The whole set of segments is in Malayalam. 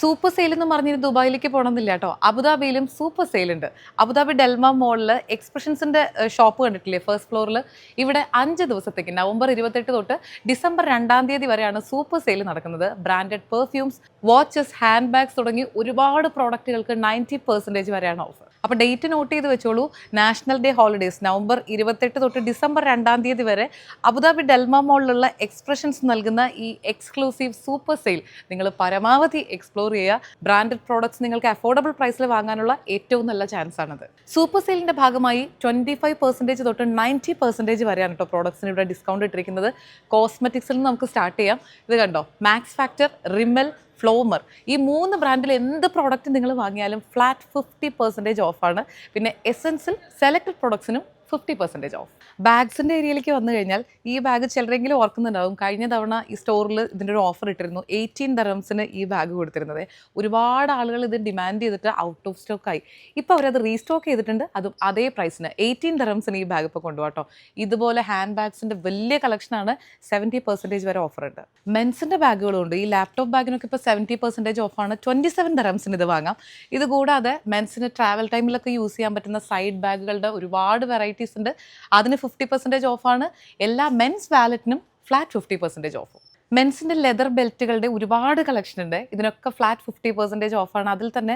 സൂപ്പർ സെയിൽ എന്ന് പറഞ്ഞിട്ട് ദുബായിലേക്ക് പോകണമെന്നില്ല കേട്ടോ. അബുദാബിയിലും സൂപ്പർ സെയിൽ ഉണ്ട്. അബുദാബി ഡെൽമ മോളിൽ എക്സ്പ്രഷൻസിന്റെ ഷോപ്പ് കണ്ടിട്ടില്ലേ ഫസ്റ്റ് ഫ്ലോറിൽ ഇവിടെ അഞ്ച് ദിവസത്തേക്ക് നവംബർ ഇരുപത്തെട്ട് തൊട്ട് ഡിസംബർ രണ്ടാം തീയതി വരെയാണ് സൂപ്പർ സെയിൽ നടക്കുന്നത്. Branded perfumes watches hand bags തുടങ്ങി ഒരുപാട് പ്രോഡക്റ്റുകൾക്ക് നയന്റി പെർസെന്റേജ് വരെയാണ് ഓഫർ അപ്പോൾ ഡേറ്റ് നോട്ട് ചെയ്ത് വെച്ചോളൂ. നാഷണൽ ഡേ ഹോളിഡേസ് നവംബർ ഇരുപത്തെട്ട് തൊട്ട് ഡിസംബർ രണ്ടാം തീയതി വരെ അബുദാബി ഡെൽമ മോളിലുള്ള എക്സ്പ്രഷൻസ് നൽകുന്ന ഈ എക്സ്ക്ലൂസീവ് സൂപ്പർ സെയിൽ നിങ്ങൾ പരമാവധി എക്സ്പ്ലോർ ചെയ്യുക. ബ്രാൻഡഡ് പ്രോഡക്ട്സ് നിങ്ങൾക്ക് അഫോർഡബിൾ പ്രൈസിൽ വാങ്ങാനുള്ള ഏറ്റവും നല്ല ചാൻസ് ആണത്. സൂപ്പർ സെയിലിന്റെ ഭാഗമായി ട്വന്റി ഫൈവ് പെർസെന്റേജ് തൊട്ട് നയന്റി പെർസെന്റേജ് വരെയാണ് കേട്ടോ പ്രോഡക്ട്സിന് ഇവിടെ ഡിസ്കൗണ്ട് ഇട്ടിരിക്കുന്നത്. കോസ്മെറ്റിക്സിൽ നിന്ന് നമുക്ക് സ്റ്റാർട്ട് ചെയ്യാം. ഇത് കണ്ടോ? മാക്സ് ഫാക്ടർ റിമൽ ഫ്ലോമർ ഈ മൂന്ന് ബ്രാൻഡിൽ എന്ത് പ്രോഡക്റ്റ് നിങ്ങൾ വാങ്ങിയാലും ഫ്ലാറ്റ് ഫിഫ്റ്റി പെർസെന്റേജ് ഓഫാണ് പിന്നെ എസെൻസിൽ സെലക്ടഡ് പ്രോഡക്ട്സിനും ഫിഫ്റ്റി പെർസെന്റേജ് ഓഫ് ബാഗ്സിന്റെ ഏരിയയിലേക്ക് വന്നു കഴിഞ്ഞാൽ ഈ ബാഗ് ചിലരെങ്കിലും ഓർക്കുന്നുണ്ടാവും. കഴിഞ്ഞ തവണ ഈ സ്റ്റോറിൽ ഇതിന്റെ ഒരു ഓഫർ ഇട്ടിരുന്നു. എയ്റ്റീൻ ദറംസിന് ഈ ബാഗ് കൊടുത്തിരുന്നത്. ഒരുപാട് ആളുകൾ ഇത് ഡിമാൻഡ് ചെയ്തിട്ട് ഔട്ട് ഓഫ് സ്റ്റോക്ക് ആയി. ഇപ്പോൾ അവരത് റീസ്റ്റോക്ക് ചെയ്തിട്ടുണ്ട്. അതും അതേ പ്രൈസിന് എയ്റ്റീൻ ദറംസിന് ഈ ബാഗ് ഇപ്പോൾ കൊണ്ടുപോകട്ടോ. ഇതുപോലെ ഹാൻഡ് ബാഗ്സിന്റെ വലിയ കളക്ഷനാണ് സെവന്റി പെർസെന്റേജ് വരെ ഓഫർ ഉണ്ട്. മെൻസിന്റെ ബാഗുകളുണ്ട് ഈ ലാപ്ടോപ്പ് ബാഗിനൊക്കെ ഇപ്പോൾ സെവന്റി പെർസെന്റേജ് ഓഫാണ് ട്വന്റി സെവൻ ദറംസിന് ഇത് വാങ്ങാം. ഇത് കൂടാതെ മെൻസിന് ട്രാവൽ ടൈമിലൊക്കെ യൂസ് ചെയ്യാൻ പറ്റുന്ന സൈഡ് ബാഗുകളുടെ ഒരുപാട് വെറൈറ്റീസ് ഉണ്ട്. അതിന് ഫിഫ്റ്റി പെർസെന്റേജ് ഓഫാണ് എല്ലാ മെൻസ് വാലറ്റിനും ഫ്ലാറ്റ് ഫിഫ്റ്റി പെർസെന്റേജ് ഓഫും മെൻസിന്റെ ലെതർ ബെൽറ്റുകളുടെ ഒരുപാട് കളക്ഷൻ ഉണ്ട്. ഇതിനൊക്കെ ഫ്ലാറ്റ് ഫിഫ്റ്റി പെർസെന്റേജ് ഓഫാണ് അതിൽ തന്നെ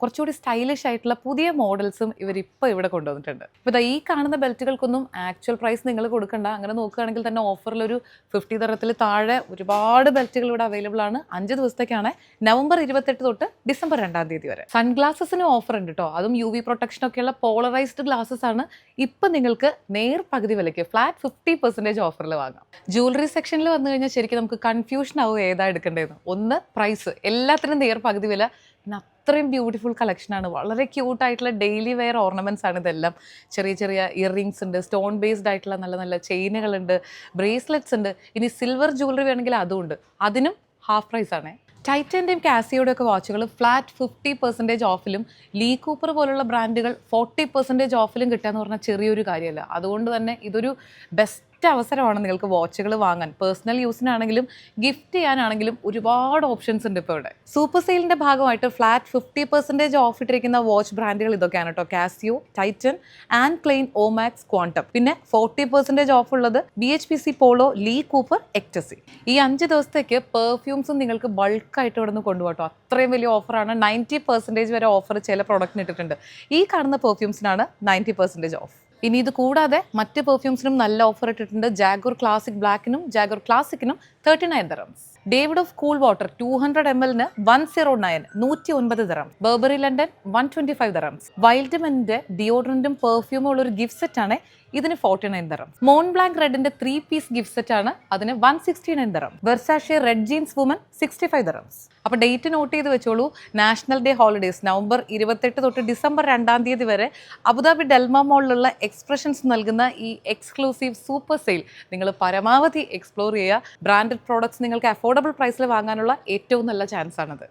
കുറച്ചുകൂടി സ്റ്റൈലിഷ് ആയിട്ടുള്ള പുതിയ മോഡൽസും ഇവർ ഇപ്പോൾ ഇവിടെ കൊണ്ടുവന്നിട്ടുണ്ട്. ഇപ്പോൾ ഈ കാണുന്ന ബെൽറ്റുകൾക്കൊന്നും ആക്ച്വൽ പ്രൈസ് നിങ്ങൾ കൊടുക്കണ്ട. അങ്ങനെ നോക്കുകയാണെങ്കിൽ തന്നെ ഓഫറിലൊരു ഫിഫ്റ്റി തരത്തിൽ താഴെ ഒരുപാട് ബെൽറ്റുകൾ ഇവിടെ അവൈലബിൾ ആണ്. അഞ്ച് ദിവസത്തേക്കാണ്. നവംബർ ഇരുപത്തെട്ട് തൊട്ട് ഡിസംബർ രണ്ടാം തീയതി വരെ. സൺഗ്ലാസസിന് ഓഫർ ഉണ്ട് കേട്ടോ അതും യു വി പ്രൊട്ടക്ഷനൊക്കെയുള്ള പോളറൈസ്ഡ് ഗ്ലാസസ് ആണ്. ഇപ്പം നിങ്ങൾക്ക് നേർ പകുതി വിലയ്ക്ക് ഫ്ലാറ്റ് ഫിഫ്റ്റി പെർസെന്റേജ് ഓഫറിൽ വാങ്ങാം. ജ്വല്ലറി സെക്ഷനിൽ വന്നു കഴിഞ്ഞാൽ ശരിക്കും നമുക്ക് കൺഫ്യൂഷൻ ആവും ഏതാ എടുക്കേണ്ടതെന്ന്. ഒന്ന് പ്രൈസ് എല്ലാത്തിനും നേർ പകുതി വില. പിന്നെ അത്രയും ബ്യൂട്ടിഫുൾ കളക്ഷനാണ് വളരെ ക്യൂട്ടായിട്ടുള്ള ഡെയിലി വെയർ ഓർണമെന്റ്സ് ആണ് ഇതെല്ലാം. ചെറിയ ചെറിയ ഇയറിങ്സ് ഉണ്ട് സ്റ്റോൺ ബേസ്ഡ് ആയിട്ടുള്ള നല്ല നല്ല ചെയിനുകളുണ്ട് ബ്രേസ്ലെറ്റ്സ് ഉണ്ട്. ഇനി സിൽവർ ജ്വല്ലറി വേണമെങ്കിൽ അതും ഉണ്ട്. അതിനും ഹാഫ് പ്രൈസ് ആണ്. ടൈറ്റന്റെയും കാസിയോടെ ഒക്കെ വാച്ചുകൾ ഫ്ലാറ്റ് ഫിഫ്റ്റി പെർസെന്റേജ് ഓഫിലും ലീ കൂപ്പർ പോലുള്ള ബ്രാൻഡുകൾ ഫോർട്ടി പെർസെന്റേജ് ഓഫിലും കിട്ടുക എന്ന് പറഞ്ഞാൽ ചെറിയൊരു കാര്യമല്ല. അതുകൊണ്ട് തന്നെ ഇതൊരു ബെസ്റ്റ് അവസരമാണ് നിങ്ങൾക്ക് വാച്ചുകൾ വാങ്ങാൻ. പേഴ്സണൽ യൂസിനാണെങ്കിലും ഗിഫ്റ്റ് ചെയ്യാനാണെങ്കിലും ഒരുപാട് ഓപ്ഷൻസ് ഉണ്ട് ഇപ്പോൾ ഇവിടെ. സൂപ്പർ സെയിലിന്റെ ഭാഗമായിട്ട് ഫ്ലാറ്റ് ഫിഫ്റ്റി പെർസെന്റേജ് ഓഫ് ഇട്ടിരിക്കുന്ന വാച്ച് ബ്രാൻഡുകൾ ഇതൊക്കെയാണ് കേട്ടോ. Casio Titan and Klein Omax Quantum പിന്നെ ഫോർട്ടി പെർസെന്റേജ് ഓഫ് ഉള്ളത് B H P C Polo Lee Cooper ecstasy ഈ അഞ്ച് ദിവസത്തേക്ക് പെർഫ്യൂംസും നിങ്ങൾക്ക് ബൾക്കായിട്ട് ഇവിടെ നിന്ന് കൊണ്ടുപോകട്ടോ അത്രയും വലിയ ഓഫറാണ് നയന്റി പെർസെന്റേജ് വരെ ഓഫർ ചില പ്രൊഡക്റ്റിന് ഇട്ടിട്ടുണ്ട്. ഈ കാണുന്ന പെർഫ്യൂംസിനാണ് നയന്റി പെർസെന്റേജ് ഓഫ് ഇനി ഇത് കൂടാതെ മറ്റ് പെർഫ്യൂംസിനും നല്ല ഓഫർ ഇട്ടിട്ടുണ്ട്. ജാഗുർ ക്ലാസിക് ബ്ലാക്കിനും Jaguar ക്ലാസിക്കിനും thirty nine dirhams Davidoff cool water two hundred M എല്ലിന് വൺ സീറോ നയൻ നൂറ്റി ഒൻപത് dirham Burberry London one twenty five dirhams വൈൽഡ്മെന്റിന്റെ ഡിയോഡ്രന്റും പെർഫ്യൂമും ഉള്ള ഒരു ഗിഫ്റ്റ് സെറ്റ് ആണ് ഇതിന് forty nine dirham Mont Blanc റെഡിന്റെ three piece gift set ആണ് അതിന് one sixty nine dirham Versace red jeans woman sixty five dirhams അപ്പോൾ ഡേറ്റ് നോട്ട് ചെയ്ത് വെച്ചോളൂ. നാഷണൽ ഡേ ഹോളിഡേസ് നവംബർ ഇരുപത്തെട്ട് തൊട്ട് ഡിസംബർ രണ്ടാം തീയതി വരെ അബുദാബി ഡെൽമ മോളിലുള്ള എക്സ്പ്രഷൻസ് നൽകുന്ന ഈ എക്സ്ക്ലൂസീവ് സൂപ്പർ സെയിൽ നിങ്ങൾ പരമാവധി എക്സ്പ്ലോർ ചെയ്യുക. ബ്രാൻഡഡ് പ്രോഡക്ട്സ് നിങ്ങൾക്ക് അഫോർഡബിൾ പ്രൈസിൽ വാങ്ങാനുള്ള ഏറ്റവും നല്ല ചാൻസ് ആണത്.